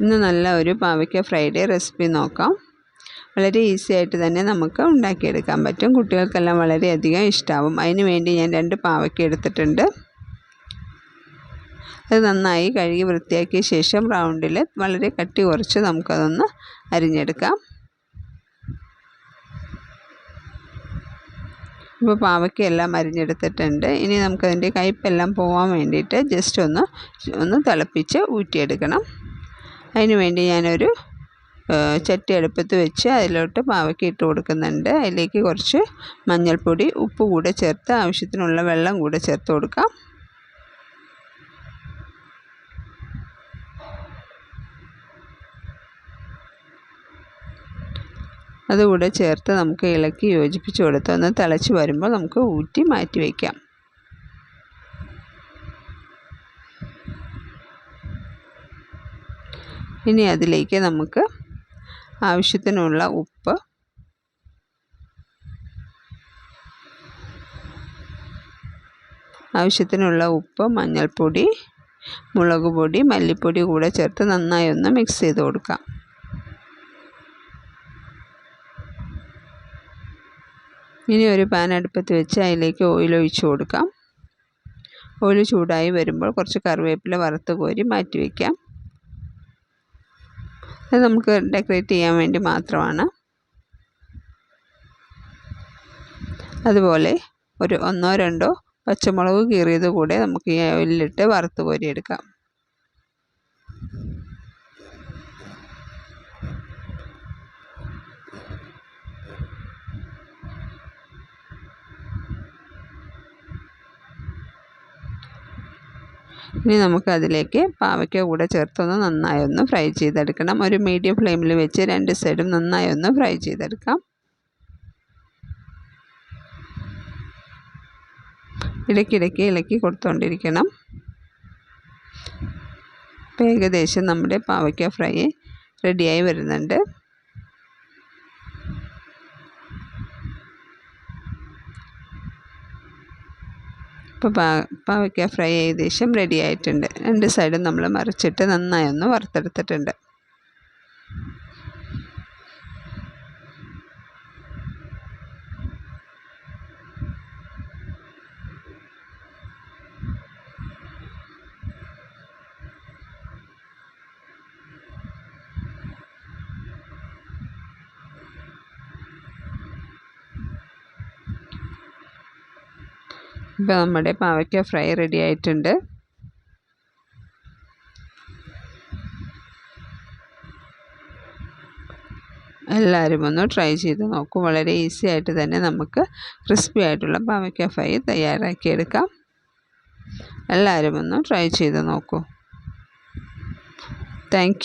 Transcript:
ഇന്ന് നല്ല ഒരു പാവയ്ക്ക ഫ്രൈഡേ റെസിപ്പി നോക്കാം. വളരെ ഈസി ആയിട്ട് തന്നെ നമുക്ക് ഉണ്ടാക്കിയെടുക്കാൻ പറ്റും. കുട്ടികൾക്കെല്ലാം വളരെയധികം ഇഷ്ടമാവും അതിന് വേണ്ടി ഞാൻ രണ്ട് പാവയ്ക്ക എടുത്തിട്ടുണ്ട്. അത് നന്നായി കഴുകി വൃത്തിയാക്കിയ ശേഷം റൗണ്ടിൽ വളരെ കട്ടി കുറച്ച് നമുക്കതൊന്ന് അരിഞ്ഞെടുക്കാം. ഇപ്പോൾ പാവയ്ക്കെല്ലാം അരിഞ്ഞെടുത്തിട്ടുണ്ട്. ഇനി നമുക്കതിന്റെ കയ്പ്പെല്ലാം പോകാൻ വേണ്ടിയിട്ട് ജസ്റ്റ് ഒന്ന് ഒന്ന് തിളപ്പിച്ച് ഊറ്റിയെടുക്കണം. അതിന് വേണ്ടി ഞാനൊരു ചട്ടി അടുപ്പത്ത് വെച്ച് അതിലോട്ട് പാവയ്ക്ക ഇട്ട് കൊടുക്കുന്നുണ്ട്. അതിലേക്ക് കുറച്ച് മഞ്ഞൾപ്പൊടി ഉപ്പ് കൂടെ ചേർത്ത് ആവശ്യത്തിനുള്ള വെള്ളം കൂടെ ചേർത്ത് കൊടുക്കാം. അതുകൂടെ ചേർത്ത് നമുക്ക് ഇളക്കി യോജിപ്പിച്ച് കൊടുത്ത് ഒന്ന് തിളച്ച് വരുമ്പോൾ നമുക്ക് ഊറ്റി മാറ്റി വയ്ക്കാം. ഇനി അതിലേക്ക് നമുക്ക് ആവശ്യത്തിനുള്ള ഉപ്പ്. ആവശ്യത്തിനുള്ള ഉപ്പ് മഞ്ഞൾപ്പൊടി മുളക് പൊടി മല്ലിപ്പൊടി കൂടെ ചേർത്ത് നന്നായി ഒന്ന് മിക്സ് ചെയ്ത് കൊടുക്കാം. ഇനി ഒരു പാൻ അടുപ്പത്ത് വെച്ച് അതിലേക്ക് ഓയിൽ ഒഴിച്ചു കൊടുക്കാം. ഓയിൽ ചൂടായി വരുമ്പോൾ കുറച്ച് കറിവേപ്പില വറുത്ത് കോരി മാറ്റി വയ്ക്കാം അത് നമുക്ക് ഡെക്കറേറ്റ് ചെയ്യാൻ വേണ്ടി മാത്രമാണ്. അതുപോലെ ഒരു ഒന്നോ രണ്ടോ പച്ചമുളക് കീറിയത് കൂടെ നമുക്ക് ഈ ഓയിലിട്ട് വറുത്ത് കോരിയെടുക്കാം. ഇനി നമുക്കതിലേക്ക് പാവയ്ക്ക കൂടെ ചേർത്തൊന്ന് നന്നായി ഒന്ന് ഫ്രൈ ചെയ്തെടുക്കണം. ഒരു മീഡിയം ഫ്ലെയിമിൽ വെച്ച് രണ്ട് സൈഡും നന്നായി ഒന്ന് ഫ്രൈ ചെയ്തെടുക്കാം. ഇടയ്ക്കിടയ്ക്ക് ഇളക്കി കൊടുത്തുകൊണ്ടിരിക്കണം ഏകദേശം നമ്മുടെ പാവയ്ക്ക ഫ്രൈ റെഡിയായി വരുന്നുണ്ട്. ഇപ്പോൾ പാവയ്ക്ക ഫ്രൈ ഏകദേശം റെഡി ആയിട്ടുണ്ട്. രണ്ട് സൈഡും നമ്മൾ മറിച്ചിട്ട് നന്നായി ഒന്ന് വറുത്തെടുത്തിട്ടുണ്ട്. ഇപ്പോൾ നമ്മുടെ പാവയ്ക്ക ഫ്രൈ റെഡി ആയിട്ടുണ്ട്. എല്ലാവരും ഒന്ന് ട്രൈ ചെയ്ത് നോക്കും. വളരെ ഈസി ആയിട്ട് തന്നെ നമുക്ക് ക്രിസ്പി ആയിട്ടുള്ള പാവയ്ക്ക ഫ്രൈ തയ്യാറാക്കിയെടുക്കാം. എല്ലാവരും ഒന്ന് ട്രൈ ചെയ്ത് നോക്കൂ. താങ്ക്